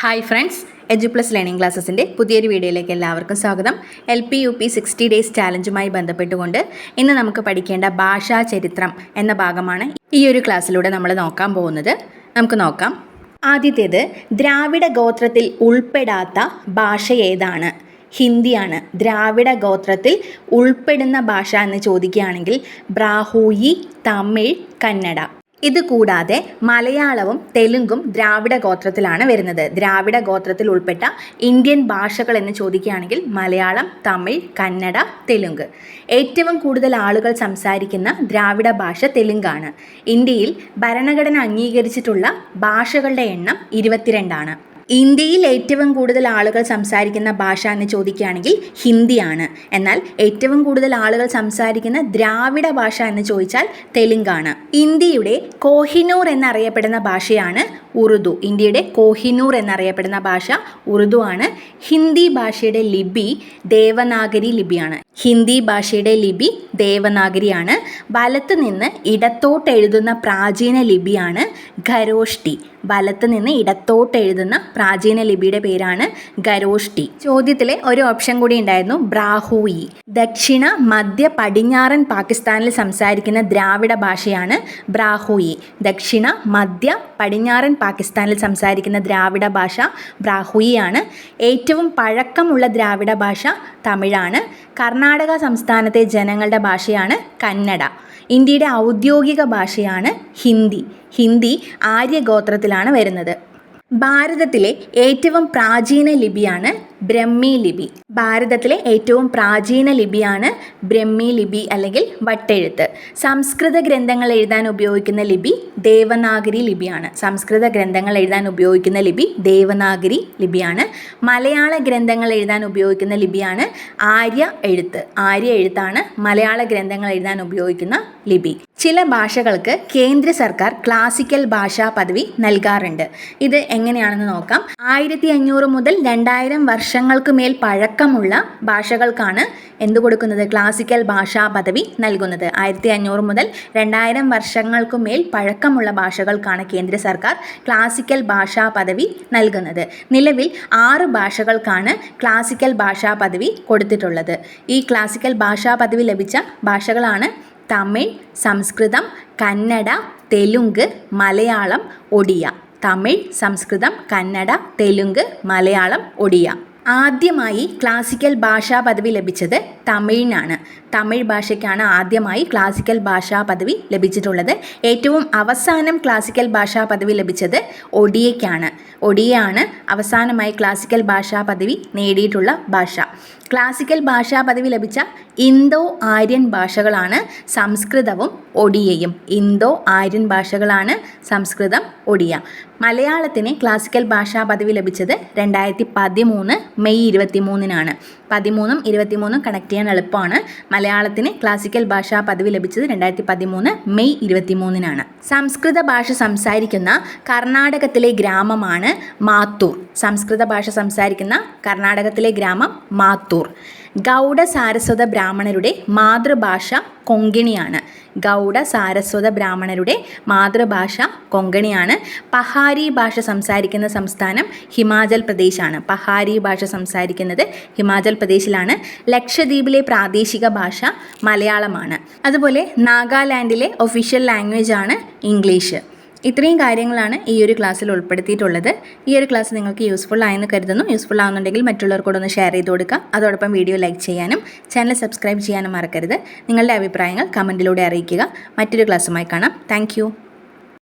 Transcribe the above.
Hi friends edu plus learning ക്ലാസ്സസിന്റെ പുതിയൊരു വീഡിയോയിലേക്ക് എല്ലാവർക്കും സ്വാഗതം. L P U P sixty days ചാലഞ്ചുമായി ബന്ധപ്പെട്ടുകൊണ്ട് ഇന്ന് നമുക്ക് പഠിക്കേണ്ട ഭാഷാ ചരിത്രം എന്ന ഭാഗമാണ് ഈ ഒരു ക്ലാസ്സിലൂടെ നമ്മൾ നോക്കാൻ പോകുന്നത്. നമുക്ക് നോക്കാം. ആദ്യത്തേത് ദ്രാവിഡ ഗോത്രത്തിൽ ഉൾപ്പെടാത്ത ഭാഷ ഏതാണ്? ഹിന്ദിയാണ്. ദ്രാവിഡ ഗോത്രത്തിൽ ഉൾപ്പെടുന്ന ഭാഷ എന്ന് ചോദിക്കുകയാണെങ്കിൽ ബ്രാഹൂയി തമിഴ് കന്നഡ. ഇത് കൂടാതെ മലയാളവും തെലുങ്കും ദ്രാവിഡ ഗോത്രത്തിലാണ് വരുന്നത്. ദ്രാവിഡ ഗോത്രത്തിൽ ഉൾപ്പെട്ട ഇന്ത്യൻ ഭാഷകൾ എന്ന് ചോദിക്കുകയാണെങ്കിൽ മലയാളം തമിഴ് കന്നഡ തെലുങ്ക്. ഏറ്റവും കൂടുതൽ ആളുകൾ സംസാരിക്കുന്ന ദ്രാവിഡ ഭാഷ തെലുങ്കാണ്. ഇന്ത്യയിൽ ഭരണഘടന അംഗീകരിച്ചിട്ടുള്ള ഭാഷകളുടെ എണ്ണം ഇരുപത്തിരണ്ടാണ്. ഇന്ത്യയിൽ ഏറ്റവും കൂടുതൽ ആളുകൾ സംസാരിക്കുന്ന ഭാഷ എന്ന് ചോദിക്കുകയാണെങ്കിൽ ഹിന്ദിയാണ്. എന്നാൽ ഏറ്റവും കൂടുതൽ ആളുകൾ സംസാരിക്കുന്ന ദ്രാവിഡ ഭാഷ എന്ന് ചോദിച്ചാൽ തെലുങ്കാണ്. ഇന്ത്യയുടെ കോഹിനൂർ എന്നറിയപ്പെടുന്ന ഭാഷയാണ് ഉറുദു. ഇന്ത്യയുടെ കോഹിനൂർ എന്നറിയപ്പെടുന്ന ഭാഷ ഉറുദു ആണ്. ഹിന്ദി ഭാഷയുടെ ലിപി ദേവനാഗരി ലിപിയാണ്. ഹിന്ദി ഭാഷയുടെ ലിപി ദേവനാഗരിയാണ്. വലത്ത് നിന്ന് ഇടത്തോട്ട് എഴുതുന്ന പ്രാചീന ലിപിയാണ് ഖരോഷ്ടി. വലത്ത് നിന്ന് ഇടത്തോട്ട് എഴുതുന്ന പ്രാചീന ലിപിയുടെ പേരാണ് ഗരോഷ്ടി. ചോദ്യത്തിലെ ഒരു ഓപ്ഷൻ കൂടി ഉണ്ടായിരുന്നു ബ്രാഹുയി. ദക്ഷിണ മധ്യ പടിഞ്ഞാറൻ പാകിസ്ഥാനിൽ സംസാരിക്കുന്ന ദ്രാവിഡ ഭാഷയാണ് ബ്രാഹുയി. ദക്ഷിണ മധ്യ പടിഞ്ഞാറൻ പാകിസ്ഥാനിൽ സംസാരിക്കുന്ന ദ്രാവിഡ ഭാഷ ബ്രാഹുയിയാണ്. ഏറ്റവും പഴക്കമുള്ള ദ്രാവിഡ ഭാഷ തമിഴാണ്. കർണാടക സംസ്ഥാനത്തെ ജനങ്ങളുടെ ഭാഷയാണ് കന്നഡ. ഇന്ത്യയുടെ ഔദ്യോഗിക ഭാഷയാണ് ഹിന്ദി. ഹിന്ദി ആര്യഗോത്രത്തിലാണ് വരുന്നത്. ഭാരതത്തിലെ ഏറ്റവും പ്രാചീന ലിപിയാണ് ബ്രഹ്മി ലിപി. ഭാരതത്തിലെ ഏറ്റവും പ്രാചീന ലിപിയാണ് ബ്രഹ്മി ലിപി അല്ലെങ്കിൽ വട്ടെഴുത്ത്. സംസ്കൃത ഗ്രന്ഥങ്ങൾ എഴുതാൻ ഉപയോഗിക്കുന്ന ലിപി ദേവനാഗരി ലിപിയാണ്. സംസ്കൃത ഗ്രന്ഥങ്ങൾ എഴുതാൻ ഉപയോഗിക്കുന്ന ലിപി ദേവനാഗരി ലിപിയാണ്. മലയാള ഗ്രന്ഥങ്ങൾ എഴുതാൻ ഉപയോഗിക്കുന്ന ലിപിയാണ് ആര്യ എഴുത്ത്. ആര്യ എഴുത്താണ് മലയാള ഗ്രന്ഥങ്ങൾ എഴുതാൻ ഉപയോഗിക്കുന്ന ലിപി. ചില ഭാഷകൾക്ക് കേന്ദ്ര സർക്കാർ ക്ലാസിക്കൽ ഭാഷാ പദവി നൽകാറുണ്ട്. ഇത് എങ്ങനെയാണെന്ന് നോക്കാം. ആയിരത്തി അഞ്ഞൂറ് മുതൽ രണ്ടായിരം വർഷങ്ങൾക്ക് മേൽ പഴക്കമുള്ള ഭാഷകൾക്കാണ് എന്തു കൊടുക്കുന്നത്? ക്ലാസിക്കൽ ഭാഷാ പദവി നൽകുന്നത്. ആയിരത്തി അഞ്ഞൂറ് മുതൽ രണ്ടായിരം വർഷങ്ങൾക്ക് മേൽ പഴക്കമുള്ള ഭാഷകൾക്കാണ് കേന്ദ്ര സർക്കാർ ക്ലാസിക്കൽ ഭാഷാ പദവി നൽകുന്നത്. നിലവിൽ ആറ് ഭാഷകൾക്കാണ് ക്ലാസിക്കൽ ഭാഷാ പദവി കൊടുത്തിട്ടുള്ളത്. ഈ ക്ലാസിക്കൽ ഭാഷാ പദവി ലഭിച്ച ഭാഷകളാണ് തമിഴ് സംസ്കൃതം കന്നഡ തെലുങ്ക് മലയാളം ഒഡിയ. തമിഴ് സംസ്കൃതം കന്നഡ തെലുങ്ക് മലയാളം ഒഡിയ. ആദ്യമായി ക്ലാസിക്കൽ ഭാഷാ പദവി ലഭിച്ചത് തമിഴിനാണ്. തമിഴ് ഭാഷയ്ക്കാണ് ആദ്യമായി ക്ലാസിക്കൽ ഭാഷാ പദവി ലഭിച്ചിട്ടുള്ളത്. ഏറ്റവും അവസാനം ക്ലാസിക്കൽ ഭാഷാ പദവി ലഭിച്ചത് ഒഡിയയ്ക്കാണ്. ഒഡിയയാണ് അവസാനമായി ക്ലാസിക്കൽ ഭാഷാ പദവി നേടിയിട്ടുള്ള ഭാഷ. ക്ലാസിക്കൽ ഭാഷാ പദവി ലഭിച്ച ഇന്തോ ആര്യൻ ഭാഷകളാണ് സംസ്കൃതവും ഒഡിയയും. ഇന്തോ ആര്യൻ ഭാഷകളാണ് സംസ്കൃതം ഒഡിയ മലയാളത്തിന് ക്ലാസിക്കൽ ഭാഷാ പദവി ലഭിച്ചത് രണ്ടായിരത്തി പതിമൂന്ന് മെയ് ഇരുപത്തി മൂന്നിനാണ് പതിമൂന്നും ഇരുപത്തിമൂന്നും കണക്ട് ചെയ്യാൻ എളുപ്പമാണ്. മലയാളത്തിന് ക്ലാസിക്കൽ ഭാഷാ പദവി ലഭിച്ചത് രണ്ടായിരത്തി പതിമൂന്ന് മെയ് ഇരുപത്തി മൂന്നിനാണ് സംസ്കൃത ഭാഷ സംസാരിക്കുന്ന കർണാടകത്തിലെ ഗ്രാമമാണ് മാത്തൂർ. സംസ്കൃത ഭാഷ സംസാരിക്കുന്ന കർണാടകത്തിലെ ഗ്രാമം മാത്തൂർ. ഗൗഡ സാരസ്വത ബ്രാഹ്മണരുടെ മാതൃഭാഷ കൊങ്കിണിയാണ്. ഗൗഡ സാരസ്വത ബ്രാഹ്മണരുടെ മാതൃഭാഷ കൊങ്കണിയാണ്. പഹാരി ഭാഷ സംസാരിക്കുന്ന സംസ്ഥാനം ഹിമാചൽ പ്രദേശാണ്. പഹാരി ഭാഷ സംസാരിക്കുന്നത് ഹിമാചൽ പ്രദേശിലാണ് ലക്ഷദ്വീപിലെ പ്രാദേശിക ഭാഷ മലയാളമാണ്. അതുപോലെ നാഗാലാൻഡിലെ ഒഫീഷ്യൽ ലാംഗ്വേജ് ആണ് ഇംഗ്ലീഷ്. ഇത്രയും കാര്യങ്ങളാണ് ഈ ഒരു ക്ലാസ്സിൽ ഉൾപ്പെടുത്തിയിട്ടുള്ളത്. ഈ ഒരു ക്ലാസ് നിങ്ങൾക്ക് യൂസ്ഫുൾ ആയെന്ന് കരുതുന്നു. യൂസ്ഫുൾ ആവുന്നുണ്ടെങ്കിൽ മറ്റുള്ളവർക്കൂടെ ഒന്ന് ഷെയർ ചെയ്ത് കൊടുക്കുക. അതോടൊപ്പം വീഡിയോ ലൈക്ക് ചെയ്യാനും ചാനൽ സബ്സ്ക്രൈബ് ചെയ്യാനും മറക്കരുത്. നിങ്ങളുടെ അഭിപ്രായങ്ങൾ കമന്റിലൂടെ അറിയിക്കുക. മറ്റൊരു ക്ലാസ്സുമായി കാണാം. താങ്ക്